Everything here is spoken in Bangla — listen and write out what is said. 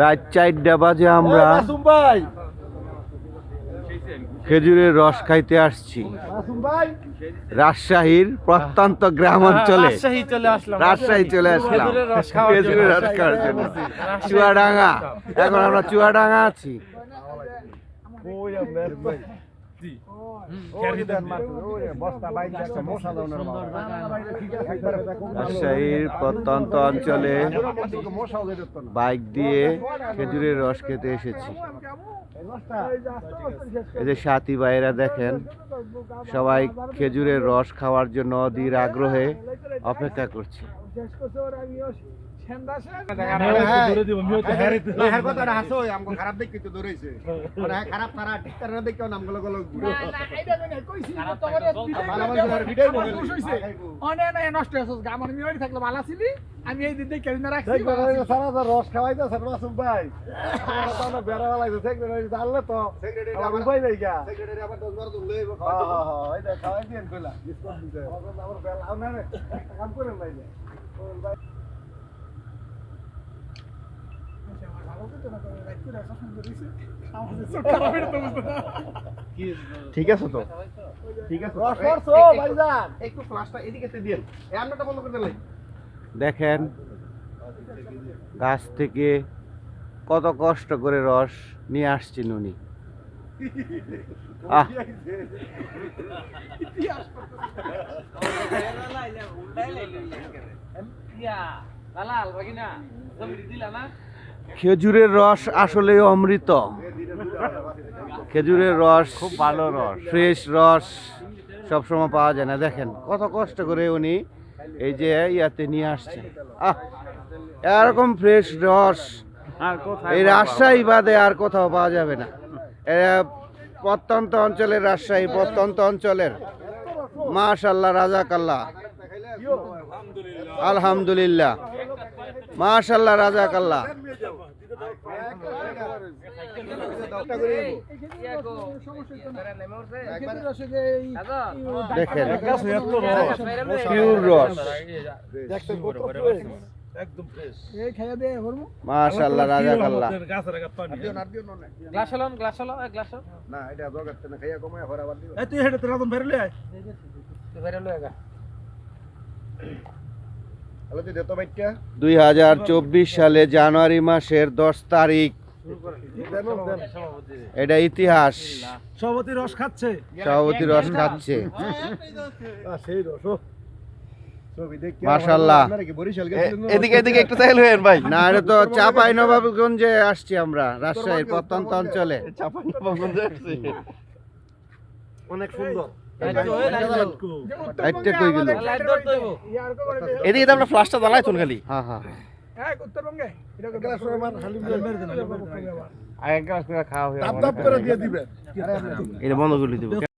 রাত চারটা বাজে আমরা খেজুরের রস খাইতে আসছি। রাজশাহীর প্রত্যন্ত গ্রাম অঞ্চলে। রাজশাহী চলে আসলাম। খেজুরের রস খাওয়ার জন্য। চুয়াডাঙ্গা। এখন আমরা চুয়াডাঙ্গা আছি। রাজশাহীর প্রত্যন্ত অঞ্চলে বাইক দিয়ে খেজুরের রস খেতে এসেছি এই যে সাথী ভাইয়েরা দেখেন সবাই খেজুরের রস খাওয়ার জন্য অধীর আগ্রহে অপেক্ষা করছে হ্যাঁ কথাটা হাসো আমগো খারাপ দেখি তো মানে হ্যাঁ। খারাপ তারা ঠিক তারা দেখে নামগুলো গুলো ঘুরে। ভালো ভালো আর ভিডিও বলে আমি এই দিন দেখে রাখছি সারা তো রস স্যার মাসুম ভাই। তো বেড়া লাগছে সেক্রেটারি জানলে তো। আমার উপায় নাই গা। সেক্রেটারি আবার 10 বার ধরলে হ্যাঁ হ্যাঁ হ্যাঁ এটা খাওয়াই দিয়েন কইলা ডিসকাউন্ট দিতে। আমার বেলা না না কাম করেন ভাই। ঠিক আছে তো? ঠিক আছে রস রস ভাইজান। একটু ফ্লাশটা এদিকে দিন এই আমটা বন্ধ করে দিলেন দেখেন গাছ থেকে কত কষ্ট করে রস নিয়ে আসছেন উনি। খেজুরের রস আসলে অমৃত। খেজুরের রস খুব ভালো রস। ফ্রেশ রস সবসময় পাওয়া যায় না। দেখেন কত কষ্ট করে উনি এই যে ইয়াতে নিয়ে আসছেন। আহ এরকম ফ্রেশ রস এই রাজশাহী বাদে আর কোথাও পাওয়া যাবে না। এরা প্রত্যন্ত অঞ্চলের রাজশাহী প্রত্যন্ত অঞ্চলের। মাশাল্লাহ রাজাকাল্লাহ। আলহামদুলিল্লাহ। মাশাল্লাহ রাজাকাল্লাহ। দেখেন। গ্লাস গ্লাস এক গ্লাস না এটা না খাইয়া কমায় বাদ দিও তুই হ্যালো তুই চব্বিশ সালে জানুয়ারি মাসের দশ তারিখ। দেন দেন। এটা ইতিহাস। সভাপতি রস খাচ্ছে। সভাপতি রস খাচ্ছে। সেই রস মাশাআল্লাহ। আপনারা কি বরিশাল গেছিলেন এদিকে এদিকে একটু চাইল হয়েন ভাই না এটা তো চাপাই নবাবগঞ্জে আসছি আমরা রাজশাহীর প্রত্যন্ত অঞ্চলে অনেক সুন্দর একটা কই গেল এদিকে তো আমরা ফ্লাশটা জ্বালাই তুন খালি হ্যাঁ হ্যাঁ উত্তরবঙ্গে গ্লাস রহমান হালিম আগে গ্লাস করে খাওয়া হয়ে দাপ দাপ করে দিয়ে দিবেন এটা বন্ধ করে দিব